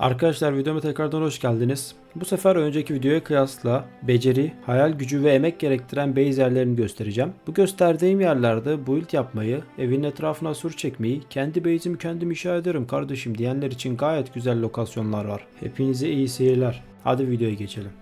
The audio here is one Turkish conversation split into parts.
Arkadaşlar videoma tekrardan hoş geldiniz. Bu sefer önceki videoya kıyasla beceri, hayal gücü ve emek gerektiren base yerlerini göstereceğim. Bu gösterdiğim yerlerde build yapmayı, evin etrafına sur çekmeyi, kendi base'imi kendim inşa ederim kardeşim diyenler için gayet güzel lokasyonlar var. Hepinize iyi seyirler. Hadi videoya geçelim.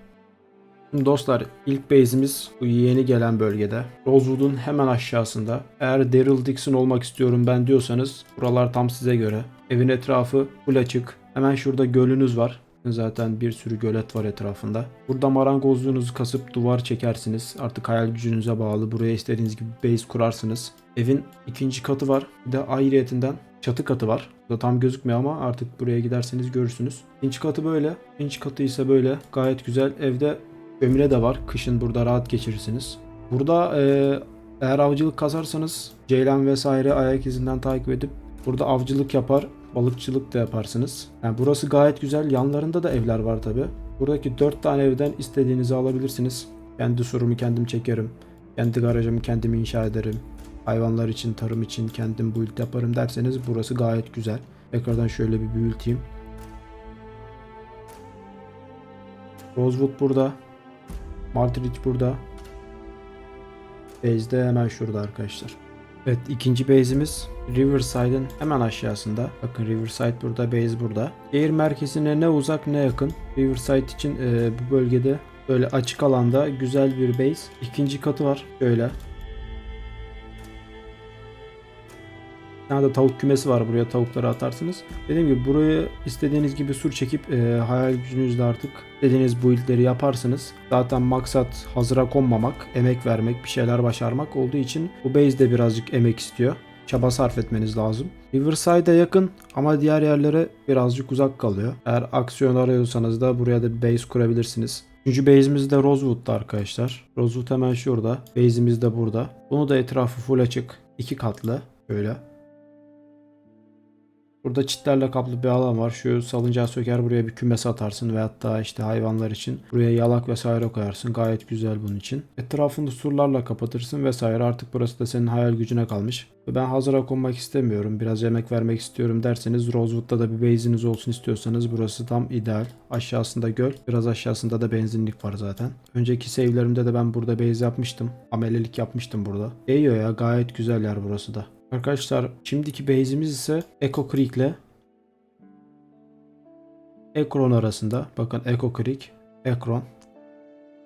Dostlar ilk base'imiz bu yeni gelen bölgede. Rosewood'un hemen aşağısında. Eğer Daryl Dixon olmak istiyorum ben diyorsanız buralar tam size göre. Evin etrafı full açık. Hemen şurada gölünüz var. Zaten bir sürü gölet var etrafında. Burada marangozluğunuzu kasıp duvar çekersiniz. Artık hayal gücünüze bağlı. Buraya istediğiniz gibi base kurarsınız. Evin ikinci katı var. Bir de ayrıyetinden çatı katı var. Bu da tam gözükmüyor ama artık buraya giderseniz görürsünüz. İkinci katı böyle. İkinci katı ise böyle. Gayet güzel. Evde Ömre de var. Kışın burada rahat geçirirsiniz. Burada e, eğer avcılık kasarsanız ceylan vesaire ayak izinden takip edip burada avcılık yapar, balıkçılık da yaparsınız. Yani burası gayet güzel. Yanlarında da evler var tabi. Buradaki 4 tane evden istediğinizi alabilirsiniz. Kendi surumu kendim çekerim. Kendi garajımı kendim inşa ederim. Hayvanlar için, tarım için kendim build yaparım derseniz burası gayet güzel. Tekrardan şöyle bir büyüteyim. Rosewood burada. Martridge burada. Base de hemen şurada arkadaşlar. Evet ikinci base'imiz Riverside'ın hemen aşağısında. Bakın Riverside burada, base burada. Şehir merkezine ne uzak ne yakın. Riverside için e, bu bölgede böyle açık alanda güzel bir base. İkinci katı var. Şöyle. Tane de tavuk kümesi var. Buraya tavukları atarsınız. Dediğim gibi burayı istediğiniz gibi sur çekip e, hayal gücünüzle artık istediğiniz build'leri yaparsınız. Zaten maksat hazıra konmamak, emek vermek, bir şeyler başarmak olduğu için bu base de birazcık emek istiyor. Çaba sarf etmeniz lazım. Riverside'a yakın ama diğer yerlere birazcık uzak kalıyor. Eğer aksiyon arıyorsanız da buraya da bir base kurabilirsiniz. Üçüncü base'imiz de Rosewood'da arkadaşlar. Rosewood hemen şurada. Base'imiz de burada. Bunu da etrafı full açık. iki katlı. Böyle. Burada çitlerle kaplı bir alan var. Şu salıncağı söker buraya bir kümes atarsın ve hatta işte hayvanlar için buraya yalak vesaire koyarsın. Gayet güzel bunun için. Etrafını surlarla kapatırsın vesaire. Artık burası da senin hayal gücüne kalmış. Ben hazıra konmak istemiyorum. Biraz yemek vermek istiyorum derseniz Rosewood'da da bir base'iniz olsun istiyorsanız burası tam ideal. Aşağısında göl. Biraz aşağısında da benzinlik var zaten. Önceki save'lerimde de ben burada base yapmıştım. Amelelik yapmıştım burada. Değiyor ya gayet güzel yer burası da. Arkadaşlar şimdiki base'imiz ise Echo Creek ile Ekron arasında. Bakın Echo Creek, Ekron.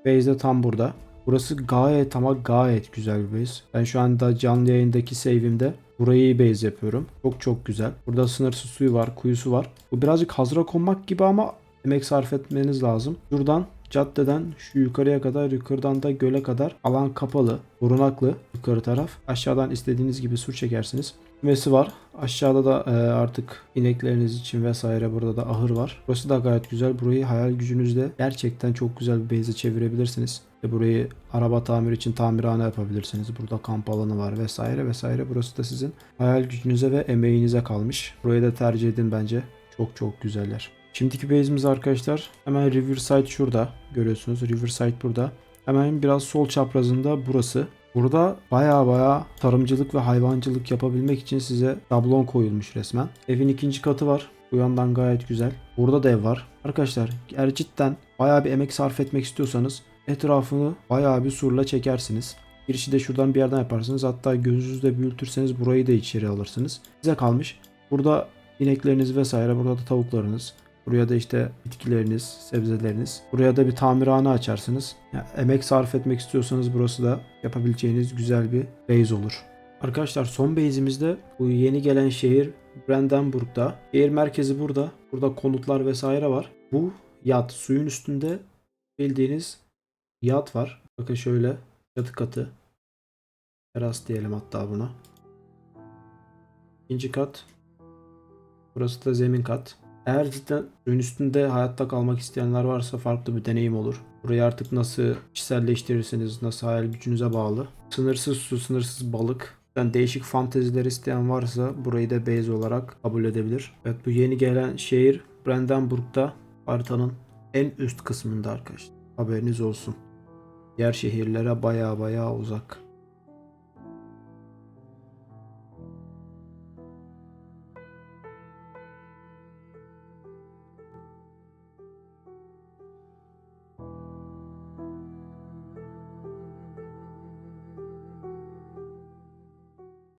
Base de tam burada. Burası gayet ama gayet güzel bir base. Ben şu anda canlı yayındaki save'imde burayı base yapıyorum. Çok çok güzel. Burada sınırsız suyu var, kuyusu var. Bu birazcık hazıra konmak gibi ama emek sarf etmeniz lazım. Şuradan caddeden şu yukarıya kadar yukarıdan da göle kadar alan kapalı, korunaklı yukarı taraf. Aşağıdan istediğiniz gibi sur çekersiniz. Kümesi var. Aşağıda da e, artık inekleriniz için vesaire burada da ahır var. Burası da gayet güzel. Burayı hayal gücünüzle gerçekten çok güzel bir base'e çevirebilirsiniz. Ve burayı araba tamir için tamirhane yapabilirsiniz. Burada kamp alanı var vesaire vesaire. Burası da sizin hayal gücünüze ve emeğinize kalmış. Burayı da tercih edin bence. Çok çok güzeller. Şimdiki base'imiz arkadaşlar hemen Riverside şurada görüyorsunuz. Riverside burada. Hemen biraz sol çaprazında burası. Burada baya baya tarımcılık ve hayvancılık yapabilmek için size tablon koyulmuş resmen. Evin ikinci katı var. Bu yandan gayet güzel. Burada da ev var. Arkadaşlar eğer cidden baya bir emek sarf etmek istiyorsanız etrafını baya bir surla çekersiniz. Girişi de şuradan bir yerden yaparsınız. Hatta gözünüzde büyütürseniz burayı da içeri alırsınız. Size kalmış. Burada inekleriniz vesaire. Burada da tavuklarınız. Buraya da işte bitkileriniz, sebzeleriniz. Buraya da bir tamirhane açarsınız. Yani emek sarf etmek istiyorsanız burası da yapabileceğiniz güzel bir base olur. Arkadaşlar son base'imizde bu yeni gelen şehir Brandenburg'da. Şehir merkezi burada. Burada konutlar vesaire var. Bu yat suyun üstünde bildiğiniz yat var. Bakın şöyle çatı katı. Teras diyelim hatta buna. İkinci kat. Burası da zemin kat. Eğer cidden suyun üstünde hayatta kalmak isteyenler varsa farklı bir deneyim olur. Burayı artık nasıl kişiselleştirirsiniz, nasıl hayal gücünüze bağlı. Sınırsız su, sınırsız balık. Yani değişik fanteziler isteyen varsa burayı da base olarak kabul edebilir. Evet bu yeni gelen şehir Brandenburg'da haritanın en üst kısmında arkadaşlar. Haberiniz olsun. Diğer şehirlere baya baya uzak.